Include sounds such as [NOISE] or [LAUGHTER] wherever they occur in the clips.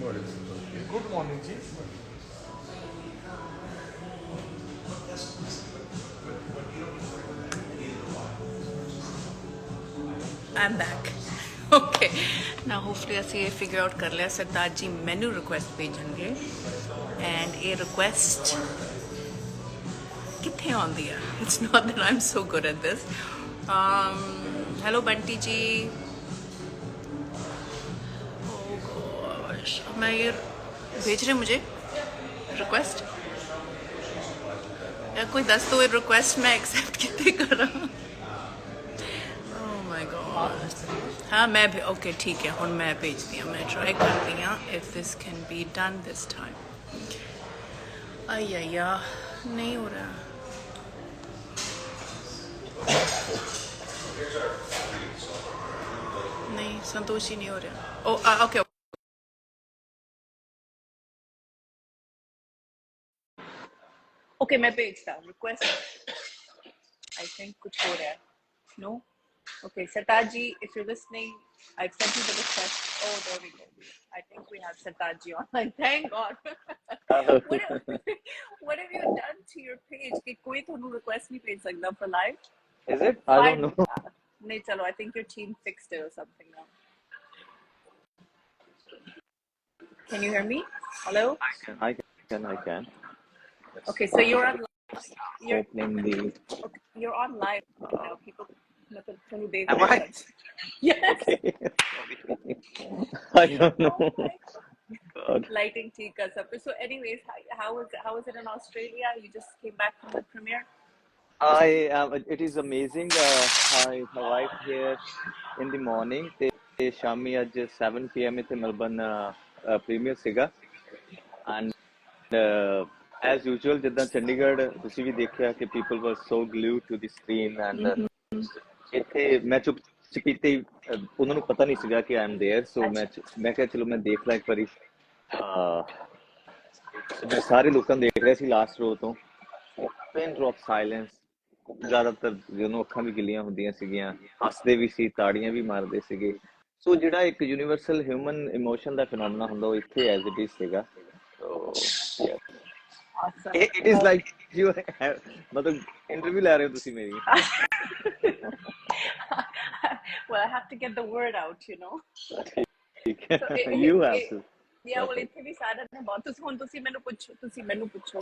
Good morning ਜੀ I'm back. [LAUGHS] Okay. Now hopefully ਅਸੀਂ ਇਹ ਫਿਗਰ ਆਊਟ ਕਰ ਲਿਆ ਸਰਦਾਰ ਜੀ ਮੈਨੂੰ ਰਿਕੁਐਸਟ ਭੇਜਣਗੇ ਐਂਡ ਇਹ ਰਿਕੁਐਸਟ ਕਿੱਥੇ ਆਉਂਦੀ ਆ it's not that I'm so good at this. Um, hello Bunty ji मैं ये भेज रहे मुझे रिक्वेस्ट या कोई दस तो रिक्वेस्ट मैं एक्सेप्ट [LAUGHS] कितने कर रहा हूँ? Oh हाँ मैं भी ओके ठीक है हूँ मैं भेज दिया मैं ट्राई करती हाँ if this can be done this time I नहीं हो रहा। नहीं संतोष ही नहीं हो रहा। Okay oh, uh, okay. Okay मैं भेजता हूँ रिक्वेस्ट आई थिंक कुछ हो रहा है no okay Sartaj ji if you listening I sent you the request oh there we go. I think we have sataji online [LAUGHS] thank god. [LAUGHS] What, have, you done to your page? Ki koi thonu request nahi bhej sakda for live is it? I don't know. [LAUGHS] Nahi chalo i think your team fixed it or something now. Can you hear me? Hello? I can i can i can. Okay, so you're on live. You're, the... okay, you're on live now. People, nothing, 20 days. Am I? [LAUGHS] Yes. Okay. I [LAUGHS] don't know. God. Lighting Tika So, anyways, how, how was how was it in Australia? You just came back from the premiere. I um, it is amazing. Uh, I arrived here in the morning. They, ਤੇ ਸ਼ਾਮੀ just 7 p.m. PM ਇਥੇ Melbourne premiere. And. And uh, as usual ਜਿੱਦਾਂ ਚੰਡੀਗੜ੍ਹ ਤੁਸੀਂ ਵੀ ਦੇਖਿਆ ਕਿ people were so glued to the screen and uh, ਇੱਥੇ ਮੈਂ ਚੁੱਪ ਚਪੀਤੇ ਹੀ, ਅਹ, ਉਹਨਾਂ ਨੂੰ ਪਤਾ ਨਹੀਂ ਸੀਗਾ ਕਿ ਆਮ देयर ਸੋ ਮੈਂ ਚ- ਮੈਂ ਕਿਹਾ ਚਲੋ ਮੈਂ ਦੇਖ ਲਾਂ ਇੱਕ ਵਾਰੀ ਅਹ ਮੈਂ ਸਾਰੇ ਲੋਕਾਂ ਨੂੰ ਦੇਖ ਰਿਹਾ ਸੀ ਲਾਸਟ ਰੋ ਤੋਂ ਪਿਨ ਡ੍ਰੌਪ ਸਾਇਲੈਂਸ ਜ਼ਿਆਦਾਤਰ ਜਿਹਨੂੰ ਅੱਖਾਂ ਵੀ ਗਿੱਲੀਆਂ ਹੁੰਦੀਆਂ ਸੀਗੀਆਂ ਹੱਸਦੇ ਵੀ ਸੀ ਤਾੜੀਆਂ ਵੀ ਮਾਰਦੇ ਸੀਗੇ ਸੋ ਜਿਹੜਾ ਇੱਕ ਯੂਨੀਵਰਸਲ ਹਿਊਮਨ ਇਮੋਸ਼ਨ ਦਾ ਫੀਨੋਮਨਾ ਹੁੰਦਾ ਉਹ ਇੱਥੇ ਐਜ਼ ਇਟ ਇਜ਼ ਸੀਗਾ it is like you have, मतलब interview ले रहे to see मेरी। [LAUGHS] Well I have to get the word out you know. so you it, have to. Yeah well इतनी भी सारा ना बहुत तुसी हुन तुसी मेनू पूछो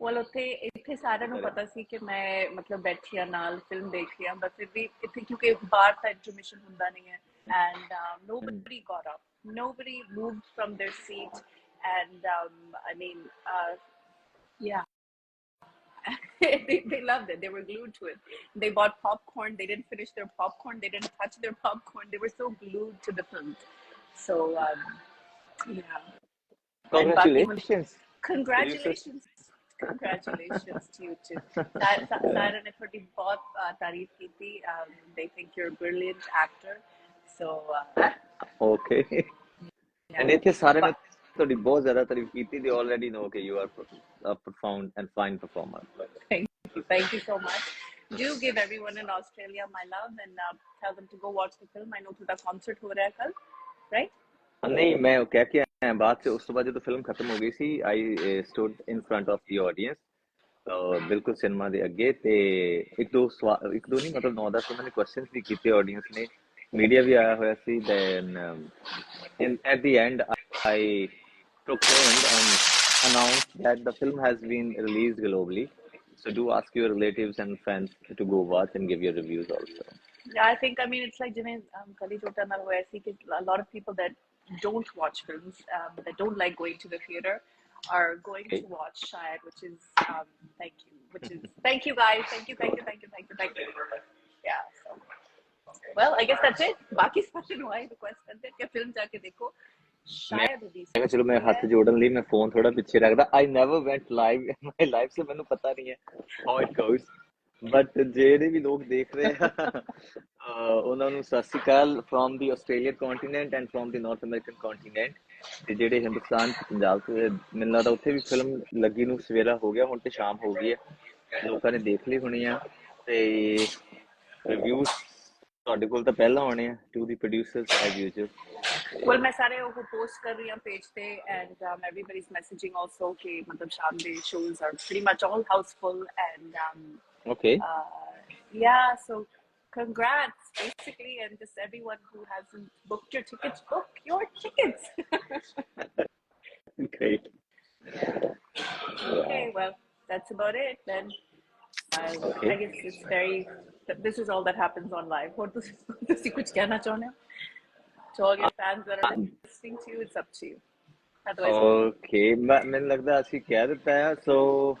ਵਿੱਚ ਕਿੱਦਾਂ ਰਿਹਾ ਵਲ ਉੱਥੇ ਇੱਥੇ ਸਾਰਿਆਂ ਨੂੰ ਪਤਾ ਸੀ ਕਿ ਮੈਂ ਮਤਲਬ ਬੈਠੀ ਆ ਨਾਲ ਫਿਲਮ ਦੇਖ ਰਹੀ ਆ ਬਸ ਫਿਰ ਵੀ ਇੱਥੇ ਕਿਉਂਕਿ ਬਾਹਰ ਤਾਂ ਇੰਟਰਮਿਸ਼ਨ ਹੁੰਦਾ ਨਹੀਂ ਹੈ and nobody got up nobody moved from their seat and um, I mean uh, yeah [LAUGHS] they, they loved it they were glued to it they bought popcorn they didn't finish their popcorn they didn't touch their popcorn they were so glued to the film so um, yeah congratulations Congratulations. congratulations to you too. Sara ne thodi bahut तारीफ की थी. They think you're a brilliant actor. So. Uh, okay. Yeah. And इतने सारे ने थोड़ी बहुत ज्यादा तारीफ की थी. They already know okay you are a profound and fine performer. Thank you. Thank you so much. Do give everyone in Australia my love and uh, tell them to go watch the film. I know थोड़ा concert हो रहा है कल, right? नहीं मैं क्या क्या बात से उस तो बाद तो फ़िल्म खत्म हो गई सी I stood in front of the audience ਬਿਲਕੁਲ ਸਿਨੇਮਾ ਦੇ ਅੱਗੇ ਤੇ ਇੱਕ ਦੋ ਇੱਕ ਦੋ ਨਹੀਂ ਮਤਲਬ 9 10 ਉਹਨਾਂ ਨੇ ਕੁਐਸਚਨਸ ਵੀ ਕੀਤੇ ਆਡੀਅנס ਨੇ ਮੀਡੀਆ ਵੀ ਆਇਆ ਹੋਇਆ ਸੀ then in at the end I proclaimed and announced that the film has been released globally so do ask your relatives and friends to go watch and give your reviews also yeah i think i mean it's like jimmy um, Kali Jota and where i think a lot of people that don't watch films um, that don't like going to the theater are going Okay. to watch Shayad, which is um, thank you, which is thank you guys, thank you, thank you, thank you, thank you, thank you. Yeah. So, well, I guess that's it. बाकी सारे no I request करते हैं कि film जाके देखो शायद release ਮੈਂ ਕਿਹਾ ਚਲੋ ਮੈਂ ਹੱਥ है। ਜੋੜਨ ਲਈ ਮੈਂ ਫੋਨ ਥੋੜਾ ਪਿੱਛੇ ਰੱਖਦਾ I never went live my life ਸੇ ਮੈਨੂੰ ਪਤਾ ਨਹੀਂ ਹੈ ਹਾਊ ਇਟ ਗੋਸ ਬਟ ਜਿਹੜੇ ਵੀ ਲੋਕ ਦੇਖ ਰਹੇ ਆ ਉਹਨਾਂ ਨੂੰ ਸਤਿ ਸ਼੍ਰੀ ਅਕਾਲ from the Australia continent and from the North American continent ਤੇ ਜਿਹੜੇ ਹਿੰਦੁਸਤਾਨ ਪੰਜਾਬ ਤੋਂ ਮੈਨੂੰ ਲੱਗਦਾ ਉੱਥੇ ਵੀ ਫਿਲਮ ਲੱਗੀ ਨੂੰ ਸਵੇਰਾ ਹੋ ਗਿਆ, ਹੁਣ ਤੇ ਸ਼ਾਮ ਹੋ ਗਈ ਹੈ। ਲੋਕਾਂ ਨੇ ਦੇਖ ਲਈ ਹੋਣੀ ਆ ਤੇ ਰਿਵਿਊਜ਼ ਤੁਹਾਡੇ ਕੋਲ ਤਾਂ ਪਹਿਲਾਂ ਆਉਣੇ ਆ to the producers as usual well ਮੈਂ ਸਾਰੇ ਉਹ ਪੋਸਟ ਕਰ ਰਹੀ ਹਾਂ ਪੇਜ ਤੇ and um everybody is messaging also ਕਿ ਮਤਲਬ ਸ਼ਾਮ ਦੇ shows are pretty much all housefull and um Okay. Uh, yeah, so congrats, basically, and just everyone who hasn't booked your tickets, book your tickets. [LAUGHS] Great. Okay, well, that's about it then. I, okay. I guess it's very. This is all that happens on live. What does you kuch kehna chahne? To all your fans that are listening to you, it's up to you. Otherwise, okay, मैं लगता है आज क्या देता है so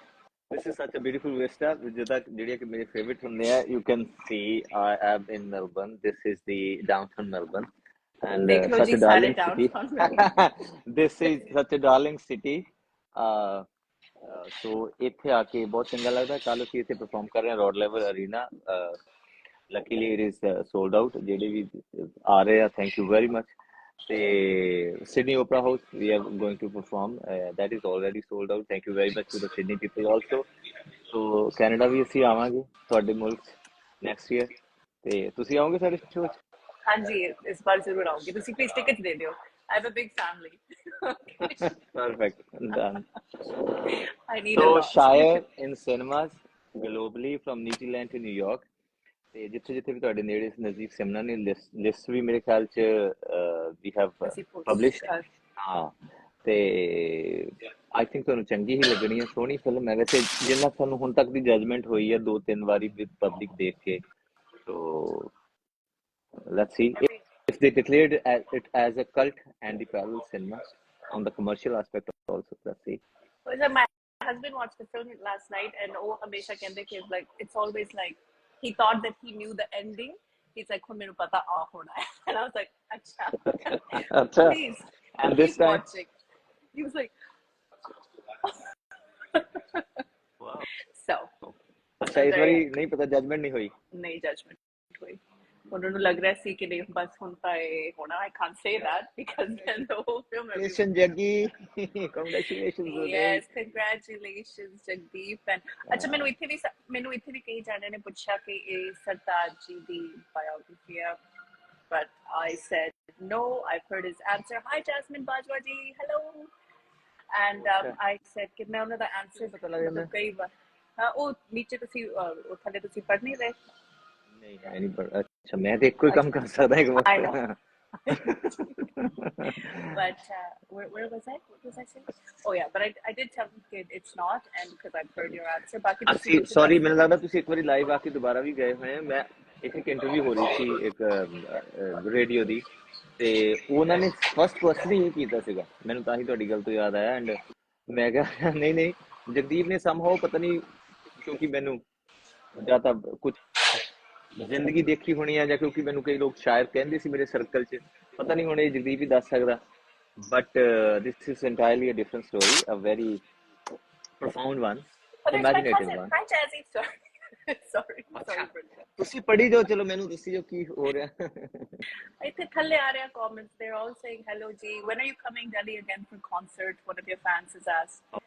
this is such a beautiful vista ਜਿਹਦਾ ਜਿਹੜੀਆਂ ਕਿ ਮੇਰੇ ਫੇਵਰਿਟ ਹੁੰਦੇ ਆ you can see I am in Melbourne this is the downtown Melbourne and uh, ਦੇਖ ਲਓ such ਜੀ a ਸਾਰੇ darling city downtown this is such a darling city uh, ਸੋ ਇੱਥੇ ਆ ਕੇ ਬਹੁਤ ਚੰਗਾ ਲੱਗਦਾ ਕੱਲ ਅਸੀਂ ਇੱਥੇ ਪਰਫਾਰਮ ਕਰ ਰਹੇ ਹਾਂ road level arena luckily it is sold out ਜਿਹੜੇ ਵੀ ਆ ਰਹੇ ਆ ਥੈਂਕ ਯੂ ਵੈਰੀ ਮਚ ਤੇ Sydney opera house we are going to perform that is already sold out thank you very much to the Sydney people also so Canada ਵੀ ਅਸੀਂ ਆਵਾਂਗੇ ਤੁਹਾਡੇ ਮੁਲਕ ਨੈਕਸਟ ਈਅਰ ਤੇ ਤੁਸੀਂ ਆਓਗੇ ਸਾਡੇ ਸ਼ੋਅ 'ਚ ਹਾਂਜੀ ਇਸ ਵਾਰ ਜ਼ਰੂਰ ਆਉਂਗੀ ਤੁਸੀਂ ਪਲੀਜ਼ ਟਿਕਟ ਦੇ ਦਿਓ I have a big family. [LAUGHS] Perfect. Done. I need a So lot. Shire in cinemas globally from New Zealand to New York. ਤੇ ਜਿੱਥੇ ਜਿੱਥੇ ਵੀ ਤੁਹਾਡੇ ਨੇੜੇ ਨਜ਼ਦੀਕ ਸਿਨੇਮਾ ਨੇ ਲਿਸਟ ਵੀ ਮੇਰੇ ਖਿਆਲ ਚ ਵੀ ਹੈਵ ਪਬਲਿਸ਼ਡ ਹਾਂ ਤੇ ਆਈ ਥਿੰਕ ਤੁਹਾਨੂੰ ਚੰਗੀ ਹੀ ਲੱਗਣੀ ਹੈ ਸੋਹਣੀ ਫਿਲਮ ਹੈ ਵੈਸੇ ਜਿੰਨਾ ਸਾਨੂੰ ਹੁਣ ਤੱਕ ਦੀ ਜਜਮੈਂਟ ਹੋਈ ਹੈ ਦੋ ਤਿੰਨ ਵਾਰੀ ਵਿਦ ਪਬਲਿਕ ਦੇਖ ਕੇ ਸੋ see if, if they declared as- it as a cult and the parallel cinema on the commercial aspect also let's see So my husband watched the film last night and oh Hamesha Kende came like it's always like he thought that he knew the ending. He's like, oh, pata [LAUGHS] and I was like, "Acha, please." And this guy, watching. he was like, [LAUGHS] "So." Acha, इस बारी नहीं पता judgement नहीं हुई नहीं ਉਹਨਾਂ ਨੂੰ ਲੱਗ ਰਿਹਾ ਸੀ ਕਿ ਨਹੀਂ ਬਸ ਹੁਣ ਤਾਂ ਇਹ ਹੋਣਾ I can't say that because then the whole film Krishan Jaggi congratulations yes congratulations Jagdeep and ਅੱਛਾ ਮੈਨੂੰ ਇੱਥੇ ਵੀ ਸ- ਮੈਨੂੰ ਇੱਥੇ ਵੀ ਕਈ ਜਾਣਿਆਂ ਨੇ ਪੁੱਛਿਆ ਕਿ ਇਹ ਸਰਤਾਜ ਜੀ ਦੀ ਬਾਇਓਗ੍ਰਾਫੀ ਹੈ but I said no. I've heard his answer. Hi, Jasmine Bajwa ji. Hello. And um, Okay. I said कि मैं उन्हें answer पता लग जाता है। कई बार हाँ वो नीचे ਤੁਸੀਂ ਉਹ ਥੱਲੇ ਤੁਸੀਂ ਪੜ੍ਹ ਨਹੀਂ ਰਹੇ ਨਹੀਂ ਹੈ ਨਹੀਂ ਪਰ ਅੱਛਾ ਮੈਂ ਤੇ ਇੱਕੋ ਹੀ ਕੰਮ ਕਰ ਸਕਦਾ ਇੱਕ I know. ਵਕਤ but uh, where, where was I? What was I saying? Oh yeah, but I, I did tell him that it's not, and because I've heard your answer. ਬਾਕੀ ਤੁਸੀਂ ਅਸੀਂ ਤੁਸੀਂ ਸੌਰੀ ਦੱਸ- ਮੈਨੂੰ ਲੱਗਦਾ ਤੁਸੀਂ ਇੱਕ ਵਾਰੀ ਲਾਈਵ ਆ ਕੇ ਦੁਬਾਰਾ ਵੀ ਗਏ ਹੋਏ ਆ ਮੈਂ ਇੱਥੇ ਇੱਕ ਇੰਟਰਵਿਊ ਹੋ ਰਹੀ ਸੀ ਇੱਕ ਰੇਡੀਓ ਦੀ ਤੇ ਉਹਨਾਂ ਨੇ ਫਸਟ ਕੁਐਸਚਨ ਹੀ ਕੀਤਾ ਸੀਗਾ ਮੈਨੂੰ ਤਾਂ ਹੀ ਤੁਹਾਡੀ ਗੱਲ ਤੋਂ ਯਾਦ ਆਇਆ ਐਂਡ ਮੈਂ ਕਿਹਾ ਨਹੀਂ ਨਹੀਂ ਜਗਦੀਪ ਨੇ ਸਮਹਾਉ ਪਤਾ ਨਹੀਂ ਕਿਉਂਕਿ ਮੈਨੂੰ ਜਾਂ ਤਾਂ ਕੁਝ ਜ਼ਿੰਦਗੀ ਦੇਖੀ ਹੋਣੀ ਆ ਜਾਂ ਕਿਉਂਕਿ ਮੈਨੂੰ ਕਈ ਲੋਕ ਸ਼ਾਇਰ ਕਹਿੰਦੇ ਸੀ ਮੇਰੇ ਸਰਕਲ 'ਚ ਪਤਾ ਨਹੀਂ ਹੁਣ ਇਹ ਜਗਦੀਪ ਹੀ ਦੱਸ ਸਕਦਾ but this is entirely a different story a very profound one Oh, there's my imaginative cousin. one Hi, Jazzy. Sorry. sorry. Sorry for that. ਤੁਸੀਂ ਪੜ੍ਹੀ ਜਾਓ ਚਲੋ ਮੈਨੂੰ ਦੱਸੀ ਜਾਓ ਕੀ ਹੋ ਰਿਹਾ ਇੱਥੇ ਥੱਲੇ ਆ ਰਿਹਾ comments. They're all saying hello, G. When are you coming Delhi again for concert? One of your fans has asked.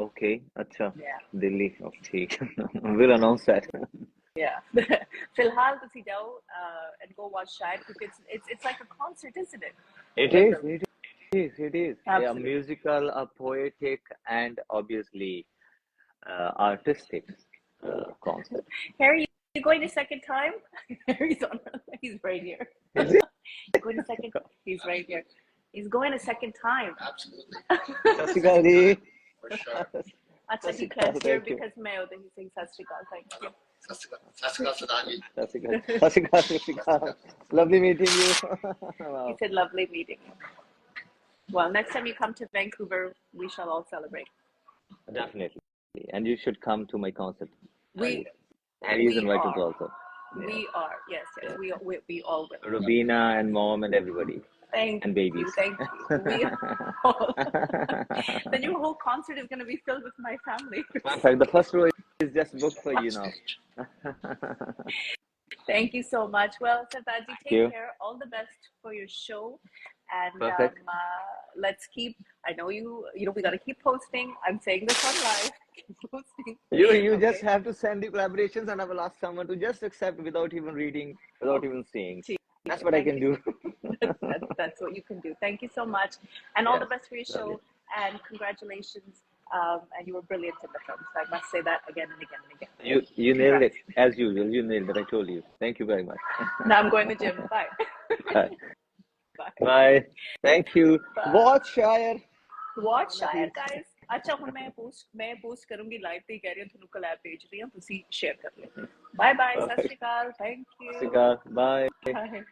Okay ਅੱਛਾ Yeah. ਦਿੱਲੀ ਓ ਠੀਕ will announce that yeah. [LAUGHS] Filhal sit down uh, and go watch shad because it's, it's it's like a concert isn't it? It is, it is it is. Absolutely. yeah musical a poetic and obviously uh, artistic uh, concert. Harry you going a second time? [LAUGHS] Harry's on he's right here. Is it? [LAUGHS] going a second he's right here. He's going a second time. Absolutely. Sasikali. for sure. Acha, he claps here because Mayo, then he sings Sastrikal. Thank you sasuka sasuka sasuka Lovely meeting you. Wow. It's a lovely meeting. Well, next time you come to Vancouver, we shall all celebrate. Definitely. And you should come to my concert. We and he's we invited are. also. We are, yes, yes. We, we, we all will. Rubina and mom and everybody. Thank and babies. You, thank you. We [LAUGHS] [LAUGHS] the new whole concert is going to be filled with my family. In fact, the first row is just booked for you now. [LAUGHS] Thank you so much. Well, Sartaji, take you. care. All the best for your show. and Perfect. um, uh, let's keep. I know you. You know we gotta keep posting. I'm saying this on live. [LAUGHS] Keep posting. You you Okay. just have to send the collaborations, and I will ask someone to just accept without even reading, without even seeing. That's what I thank can do. [LAUGHS] that's, that's what you can do. Thank you so much, and all the best for your show. lovely. And congratulations. Um, and you were brilliant in the film. So I must say that again and again and again. You you nailed it as usual. You nailed it. I told you. Thank you very much. now I'm going to gym. [LAUGHS] Bye. Bye. Bye. Thank you. Bye. Watch Shire. Watch Shire, guys. अच्छा हूँ मैं post मैं post करूँगी live पे कह रही हूँ थोनू collab भेज रही हूँ तुसी शेयर कर लें बाय बाय सत श्री अकाल थैंक यू सत श्री बाय